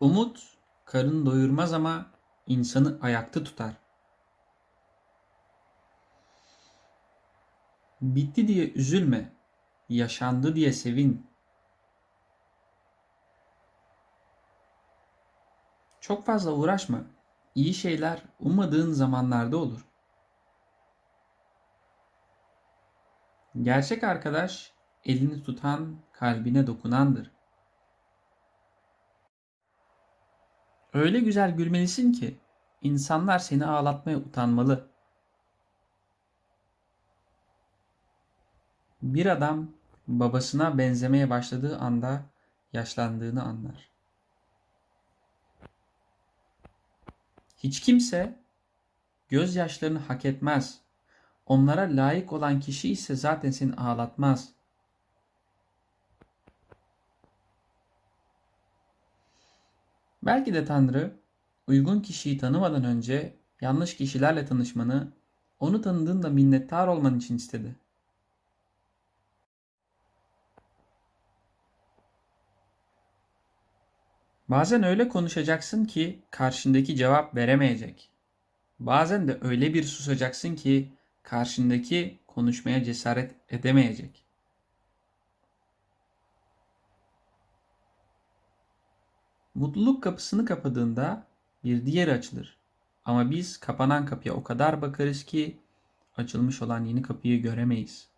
Umut karın doyurmaz ama insanı ayakta tutar. Bitti diye üzülme, yaşandı diye sevin. Çok fazla uğraşma. İyi şeyler ummadığın zamanlarda olur. Gerçek arkadaş elini tutan, kalbine dokunandır. Öyle güzel gülmelisin ki insanlar seni ağlatmaya utanmalı. Bir adam babasına benzemeye başladığı anda yaşlandığını anlar. Hiç kimse gözyaşlarını hak etmez. Onlara layık olan kişi ise zaten seni ağlatmaz. Belki de Tanrı uygun kişiyi tanımadan önce yanlış kişilerle tanışmanı, onu tanıdığında minnettar olman için istedi. Bazen öyle konuşacaksın ki karşındaki cevap veremeyecek. Bazen de öyle bir susacaksın ki karşındaki konuşmaya cesaret edemeyecek. Mutluluk kapısını kapadığında bir diğeri açılır. Ama biz kapanan kapıya o kadar bakarız ki açılmış olan yeni kapıyı göremeyiz.